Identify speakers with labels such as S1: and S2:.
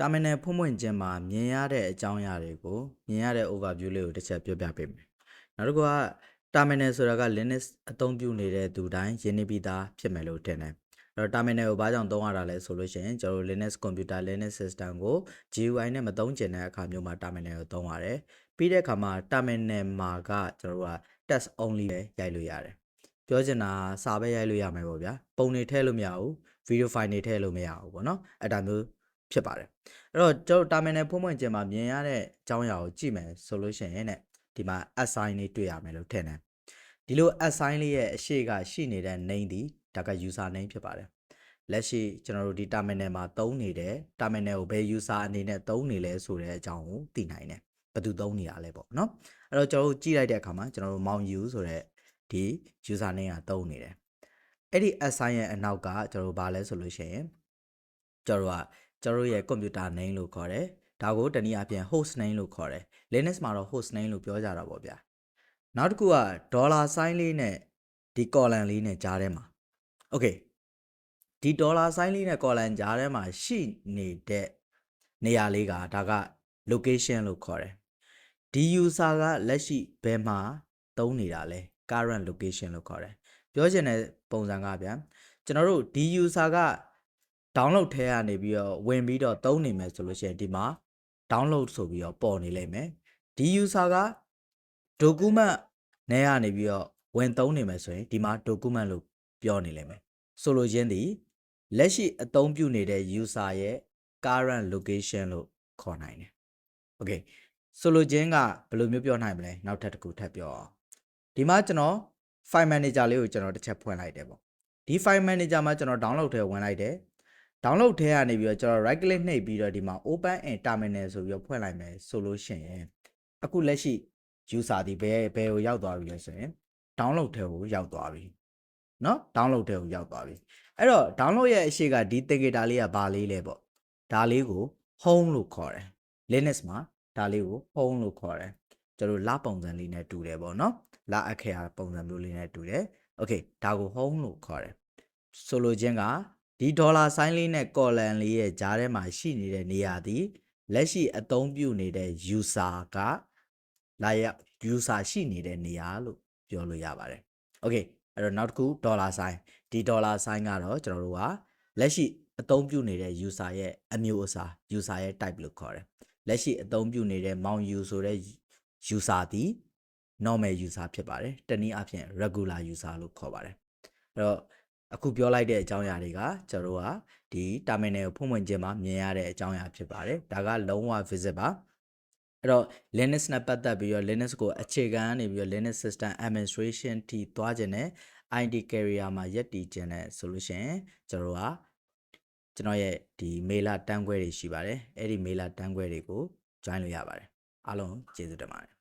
S1: terminal ဖွင့်ဖွင့်ခြင်းမှာမြင်ရတဲ့အကြောင်းအရာတွေကိုမြင်ရတဲ့ overview လေးကိုတစ်ချက်ပြောပြပေးမယ်။နောက်တစ်ခုက terminal ဆိုတာက Linux အသုံးပြုနေတဲ့သူတိုင်းရင်းနှီးပြီးသားဖြစ်မယ်လို့ထင်တယ်။အဲ့တော့ terminal ကိုဘာကြောင့်သုံးရတာလဲဆိုလို့ရှိရင်ကျွန်တော်တို့ Linux computer Linux system ကို GUI နဲ့မသုံးကျင်တဲ့အခါမျိုးမှာ terminal ကိုသုံးရတယ်။ပြီးတဲ့အခါမှာ terminal မှာကကျွန်တော်တို့က text only ပဲရိုက်လို့ရတယ်။ပြောချင်တာစာပဲရိုက်လို့ရမယ်ပေါ့ဗျာ။ပုံတွေထည့်လို့မရဘူး။ video file တွေထည့်လို့မရဘူးပေါ့နော်။အဲ့ဒါမျိုး ဖြစ်ပါတယ်။အဲ့တော့ကျွန်တော် terminal ဖွင့်ဖွင့်ခြင်းမှာမြင်ရတဲ့အကြောင်းအရာကိုကြည့်မယ်ဆိုလို့ရှိရင်တဲ့ဒီမှာ assign လေးတွေ့ရမယ်လို့ထင်တယ်။ဒီလို assign လေးရဲ့အရှိကရှိနေတဲ့ name ဒီဒါက user name ဖြစ်ပါတယ်။လက်ရှိကျွန်တော်တို့ဒီ terminal မှာသုံးနေတဲ့ terminal ကိုဘယ် user အနေနဲ့သုံးနေလဲဆိုတဲ့အကြောင်းကိုသိနိုင်တယ်။ဘယ်သူသုံးနေတာလဲပေါ့နော်။အဲ့တော့ကျွန်တော်တို့ကြည့်လိုက်တဲ့အခါမှာကျွန်တော်တို့ mount u ဆိုတဲ့ဒီ user name ကသုံးနေတယ်။အဲ့ဒီ assign ရဲ့အနောက်ကကျွန်တော်တို့ဘာလဲဆိုလို့ရှိရင်ကျွန်တော်တို့က ကျွန်တော်တို့ရဲ့ computer name လို့ခေါ်တယ်။ဒါကိုတနည်းအားဖြင့် host name လို့ခေါ်တယ်။ Linux မှာတော့ host name လို့ပြောကြတာပေါ့ဗျာ။နောက်တစ်ခုက dollar sign လေးနဲ့ဒီ column လေးနဲ့ကြားထဲမှာ okay ဒီ dollar sign လေးနဲ့ column ကြားထဲမှာရှိနေတဲ့နေရာလေးကဒါက location လို့ခေါ်တယ်။ဒီ user ကလက်ရှိဘယ်မှာသုံးနေတာလဲ current location လို့ခေါ်တယ်။ပြောချင်တဲ့ပုံစံကဗျာကျွန်တော်တို့ဒီ user က download ထဲကနေပြီးတော့ဝင်ပြီးတော့သုံးနေမယ်ဆိုလို့ရှိရင်ဒီမှာ download ဆိုပြီးတော့ပေါ်နေလိမ့်မယ်ဒီ user က document နဲ့ကနေပြီးတော့ဝင်သုံးနေမယ်ဆိုရင်ဒီမှာ document လို့ပြောနေလိမ့်မယ်ဆိုလိုရင်းဒီလက်ရှိအသုံးပြုနေတဲ့ user ရဲ့ current location လို့ခေါ်နိုင်တယ် okay ဆိုလိုခြင်းကဘယ်လိုမျိုးပြောနိုင်မလဲနောက်ထပ်တစ်ခုထပ်ပြောအောင်ဒီမှာကျွန်တော် file manager လေးကိုကျွန်တော်တစ်ချက်ဖွင့်လိုက်တယ်ပေါ့ဒီ file manager မှာကျွန်တော် download ထဲဝင်လိုက်တယ် download ထဲကနေပြီးတော့ကျွန်တော် right click နှိပ်ပြီးတော့ဒီမှာ open in terminal ဆိုပြီးတော့ဖွင့်လိုက်မယ်ဆိုလို့ရှိရင်အခုလက်ရှိ user ဒီဘယ်ဘယ်ကိုရောက်သွားပြီလဲဆိုရင် download ထဲကိုရောက်သွားပြီเนาะ download ထဲကိုရောက်သွားပြီအဲ့တော့ download ရဲ့အရှိကဒီ indicator လေးကဘာလေးလဲပေါ့ဒါလေးကို home လို့ခေါ်တယ် Linux မှာဒါလေးကို home လို့ခေါ်တယ်ကျွန်တော်လပုံစံလေးနဲ့တူတယ်ပေါ့เนาะလအခောပုံစံမျိုးလေးနဲ့တူတယ် okay ဒါကို home လို့ခေါ်တယ်ဆိုလိုခြင်းက ဒီဒေါ်လာဆိုင်းလေးနဲ့ကော်လန်လေးရဲ့ကြားထဲမှာရှိနေတဲ့နေရာသည်လက်ရှိအသုံးပြုနေတဲ့ user ကလာရ user ရှိနေတဲ့နေရာလို့ပြောလို့ရပါတယ်။ Okay အဲ့တော့နောက်တစ်ခုဒေါ်လာဆိုင်းဒီဒေါ်လာဆိုင်းကတော့ကျွန်တော်တို့ကလက်ရှိအသုံးပြုနေတဲ့ user ရဲ့အမျိုးအစား user ရဲ့ type လို့ခေါ်တယ်။လက်ရှိအသုံးပြုနေတဲ့ mount u ဆိုတဲ့ user သည် normal user ဖြစ်ပါတယ်။တနည်းအားဖြင့် regular user လို့ခေါ်ပါတယ်။အဲ့တော့ အခုပြောလိုက်တဲ့အကြောင်းအရာတွေကကျွန်တော်တို့ကဒီ terminal ကိုဖွင့်ဖွင့်ခြင်းမှာမြင်ရတဲ့အကြောင်းအရာဖြစ်ပါတယ်ဒါကလုံးဝ visit ပါအဲ့တော့ Linux နဲ့ပတ်သက်ပြီးတော့ Linux ကိုအခြေခံနေပြီးတော့ Linux system administration ထိသွားခြင်းနဲ့ IT carrier မှာရက်တည်ခြင်းနဲ့ဆိုလို့ရှိရင်ကျွန်တော်တို့ကကျွန်တော်ရဲ့ဒီ mailer တန်းခွဲတွေရှိပါတယ်အဲ့ဒီ mailer တန်းခွဲတွေကို join လို့ရပါတယ်အားလုံးကျေးဇူးတင်ပါတယ်